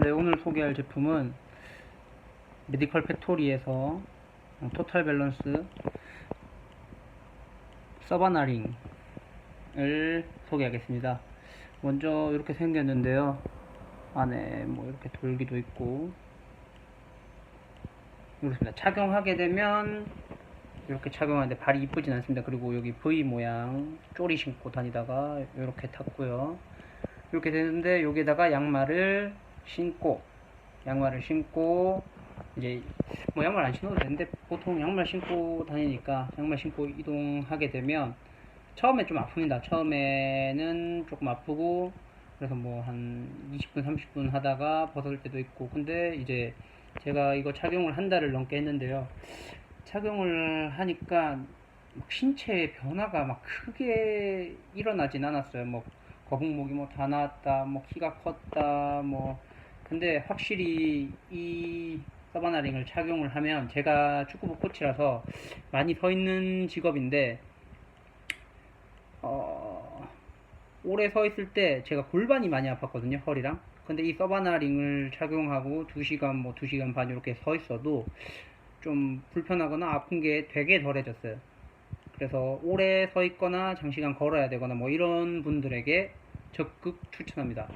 네, 오늘 소개할 제품은 메디컬 팩토리에서 토탈 밸런스 서바나링을 소개하겠습니다. 먼저 이렇게 생겼는데요. 안에 뭐 이렇게 돌기도 있고 이렇습니다. 착용하게 되면 이렇게 착용하는데 발이 이쁘진 않습니다. 그리고 여기 V 모양 쪼리 신고 다니다가 이렇게 탔고요. 이렇게 되는데 여기다가 양말을 신고 양말을 신고 이제 뭐 양말 안 신어도 되는데 보통 양말 신고 다니니까 양말 신고 이동하게 되면 처음에 좀 아픕니다. 처음에는 조금 아프고 그래서 뭐 한 20분 30분 하다가 벗을 때도 있고 근데 이제 제가 이거 착용을 한 달을 넘게 했는데요. 착용을 하니까 막 신체의 변화가 막 크게 일어나진 않았어요. 뭐 거북목이 뭐 다 나왔다, 뭐 키가 컸다, 뭐 근데 확실히 이 서바나링을 착용을 하면 제가 축구부 코치라서 많이 서 있는 직업인데 어, 오래 서 있을 때 제가 골반이 많이 아팠거든요 허리랑. 근데 이 서바나링을 착용하고 2시간 뭐 2시간 반 이렇게 서 있어도 좀 불편하거나 아픈 게 되게 덜해졌어요. 그래서 오래 서 있거나 장시간 걸어야 되거나 뭐 이런 분들에게 적극 추천합니다